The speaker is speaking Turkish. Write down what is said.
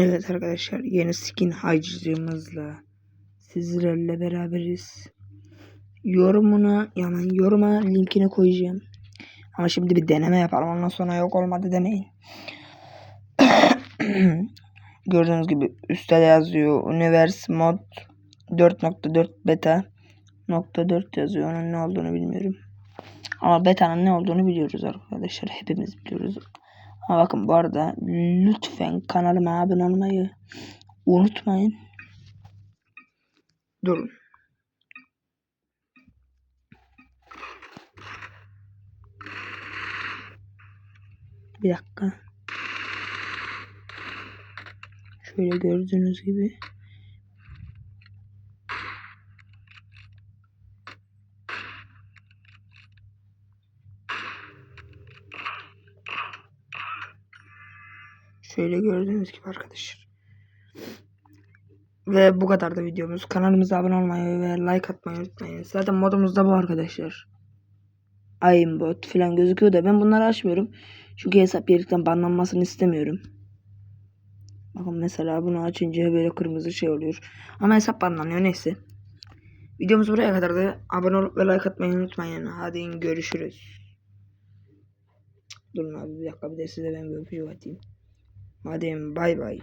Evet arkadaşlar yeni skin hacımızla sizlerle beraberiz. Yorumuna yani yoruma linkini koyacağım. Ama şimdi bir deneme yapalım ondan sonra yok olmadı demeyin. Gördüğünüz gibi üstte yazıyor Universe Mod 4.4 beta nokta 4 yazıyor. Onun ne olduğunu bilmiyorum. Ama beta'nın ne olduğunu biliyoruz arkadaşlar. Hepimiz biliyoruz. Ama bakın bu arada lütfen kanalıma abone olmayı unutmayın. Durun. Bir dakika. Şöyle gördüğünüz gibi. Şöyle gördüğünüz gibi arkadaşlar. Ve bu kadar da videomuz. Kanalımıza abone olmayı ve like atmayı unutmayın. Zaten modumuz da bu arkadaşlar. Aimbot falan gözüküyor da ben bunları açmıyorum. Çünkü hesap yerlikten banlanmasını istemiyorum. Bakın mesela bunu açınca böyle kırmızı şey oluyor. Ama hesap banlanıyor neyse. Videomuz buraya kadar da abone olup ve like atmayı unutmayın. Hadi görüşürüz. Durun abi bir dakika bir de size ben bir öpücük atayım. Hadi bay bay.